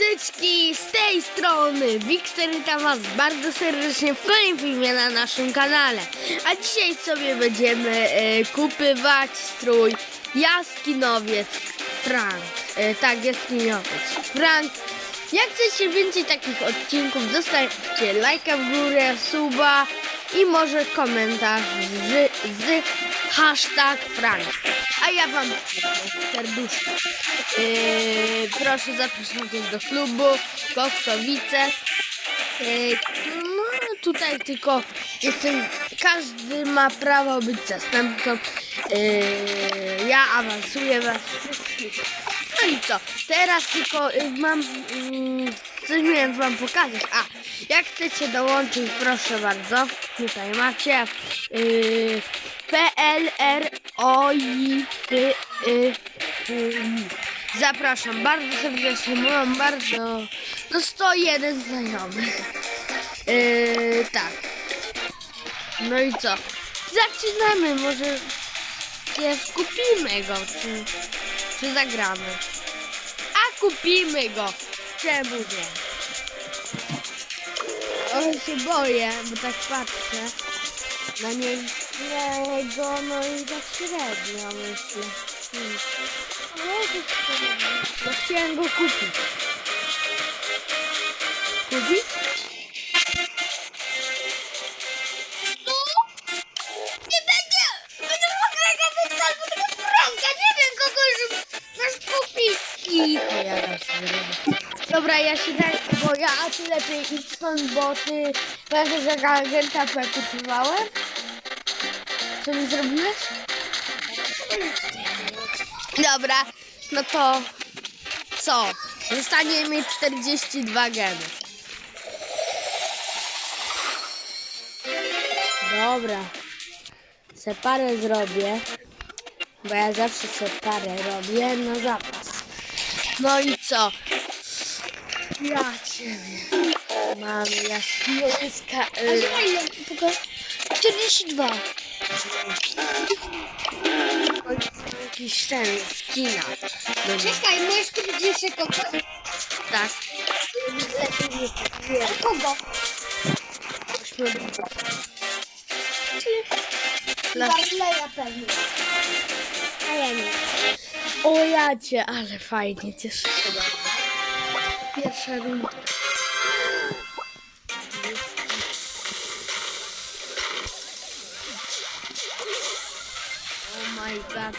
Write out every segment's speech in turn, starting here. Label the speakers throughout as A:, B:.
A: Z tej strony Wikster witam was bardzo serdecznie w kolejnym filmie na naszym kanale. A dzisiaj sobie będziemy e, kupywać strój Jaskinowiec Frank. E, tak, Jaskiniowiec Frank. Jak chcecie więcej takich odcinków, zostawcie lajka w górę, suba i może komentarz z, z hashtag Frank. Ja wam serduszko. Yy, proszę zapraszam do klubu Koksowice. Yy, no tutaj tylko jestem, każdy ma prawo być zastępcą. Yy, ja awansuję was wszystkich. No i co? Teraz tylko yy, mam yy, coś miałem wam pokazać. A, jak chcecie dołączyć, proszę bardzo. Tutaj macie yy, PLR O I P Y Y. Zapraszam bardzo serdecznie, mam bardzo no 101 znajomych. Yy, tak. No i co? Zaczynamy, może nie kupimy go, czy, czy zagramy. A kupimy go! Czemu nie? O, się boję, bo tak patrzę na niego, no i tak średnio myślę. No, chciałem go kupić. Kupić? Dobra, ja się tak boję, a ty lepiej idź stąd, bo ty wiesz, że agenta kupowałem? Co mi zrobiłeś? Dobra, no to co? Zostanie mi 42 gemy. Dobra. Se parę zrobię. Bo ja zawsze se parę robię na zapas. No i co? Ja ciebie. Mamy jaskiniowska.
B: A ile ile? Tylko 42.
A: Jakiś ten skina. No,
B: Czekaj, możesz kupić jeszcze kogoś?
A: tak.
B: Kogo?
A: Dla...
B: Barleya pewnie. A ja nie.
A: O jacie, ale fajnie, cieszę się bardzo. Pierwsza runda. My god.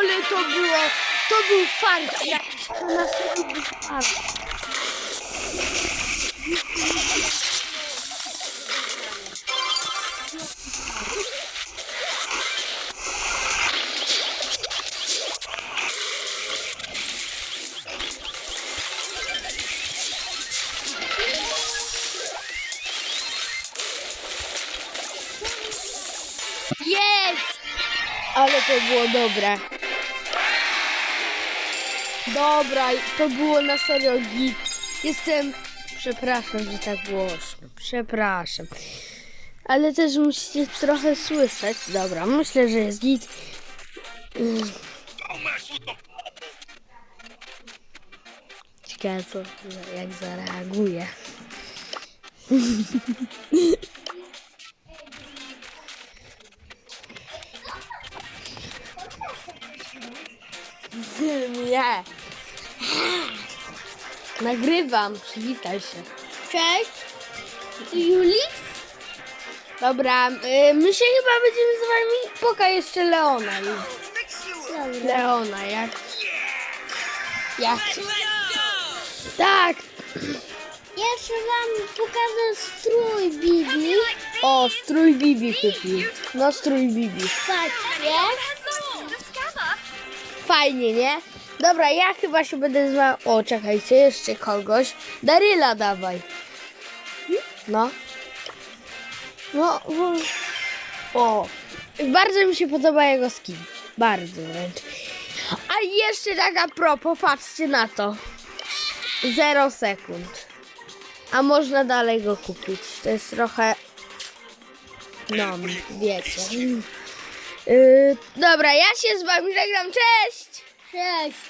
A: Ale to było, to był fart to na serio był fart. Ale to było dobre. Dobra, to było na serio git. Jestem... Przepraszam, że tak głośno. Przepraszam. Ale też musicie trochę słyszeć. Dobra, myślę, że jest git. Ciekawe co, jak zareaguje. Nie. Nagrywam, przywitaj się.
B: Cześć. Juli?
A: Dobra, y, my się chyba będziemy z wami... Poka jeszcze Leona. Leona, jak... Jak... Tak!
B: Jeszcze wam pokażę strój Bibi.
A: O, strój Bibi kupił. No, strój Bibi.
B: Patrzcie.
A: Fajnie, nie? Dobra, ja chyba się będę z wami... O, czekajcie, jeszcze kogoś. Daryla dawaj. No. No, no. O. Bardzo mi się podoba jego skin. Bardzo wręcz. A jeszcze tak a propos, patrzcie na to. Zero sekund. A można dalej go kupić. To jest trochę... No, wiecie. Yy, dobra, ja się z wami żegnam. Cześć!
B: Cześć.